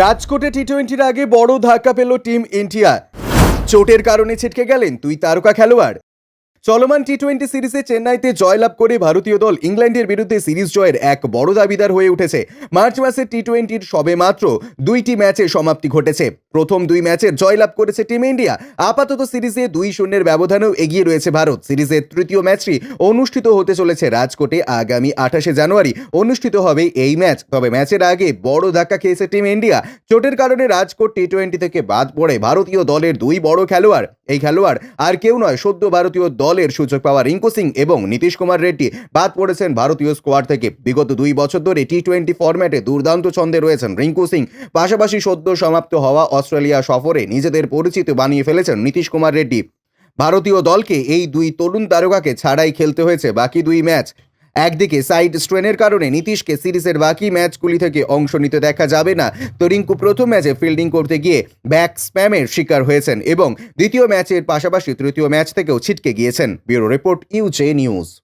রাজকোটে টি টোয়েন্টির আগে বড় ধাক্কা পেল টিম ইন্ডিয়া চোটের কারণে ছিটকে গেলেন দুই তারকা খেলোয়াড়। চলমান টি টোয়েন্টি সিরিজে চেন্নাইতে জয়লাভ করে ভারতীয় দল ইংল্যান্ডের বিরুদ্ধে সিরিজ জয়ের এক বড় দাবিদার হয়ে উঠেছে। মার্চ মাসের টি টোয়েন্টির সবে মাত্র দুইটি ম্যাচে সমাপ্তি ঘটেছে। প্রথম দুই ম্যাচের জয়লাভ করেছে টিম ইন্ডিয়া। আপাতত সিরিজে দুই শূন্যের ব্যবধানেও এগিয়ে রয়েছে ভারত। সিরিজের তৃতীয় ম্যাচটি অনুষ্ঠিত হতে চলেছে রাজকোটে আগামী আঠাশে জানুয়ারি। অনুষ্ঠিত হবে এই ম্যাচ। তবে ম্যাচের আগে বড় ধাক্কা খেয়েছে টিম ইন্ডিয়া। চোটের কারণে রাজকোট টি টোয়েন্টি থেকে বাদ পড়ে ভারতীয় দলের দুই বড় খেলোয়াড়। এই খেলোয়াড় আর কেউ নয়, সদ্য ভারতীয় দলের সুযোগ পাওয়া রিঙ্কু সিং এবং নীতিশ কুমার রেড্ডি। বাদ পড়েছেন ভারতীয় স্কোয়াড থেকে। বিগত দুই বছর ধরে টি টোয়েন্টি ফরম্যাটে দুর্দান্ত ছন্দে রয়েছেন রিঙ্কু সিং। পাশাপাশি সদ্য সমাপ্ত হওয়া অস্ট্রেলিয়া সফরে নিজেদের পরিচিত বানিয়ে ফেলেছেন নীতিশ কুমার রেড্ডি। ভারতীয় দলকে এই দুই তরুণ তারকাকে ছাড়াই খেলতে হয়েছে বাকি দুই ম্যাচ। একদিকে সাইড স্ট্রেনের কারণে নীতিশকে সিরিজের বাকি ম্যাচগুলি থেকে অংশ নিতে দেখা যাবে না। তো রিঙ্কু প্রথম ম্যাচে ফিল্ডিং করতে গিয়ে ব্যাক স্প্যামের শিকার হয়েছেন এবং দ্বিতীয় ম্যাচের পাশাপাশি তৃতীয় ম্যাচ থেকেও ছিটকে গিয়েছেন। ব্যুরো রিপোর্ট ইউজে নিউজ।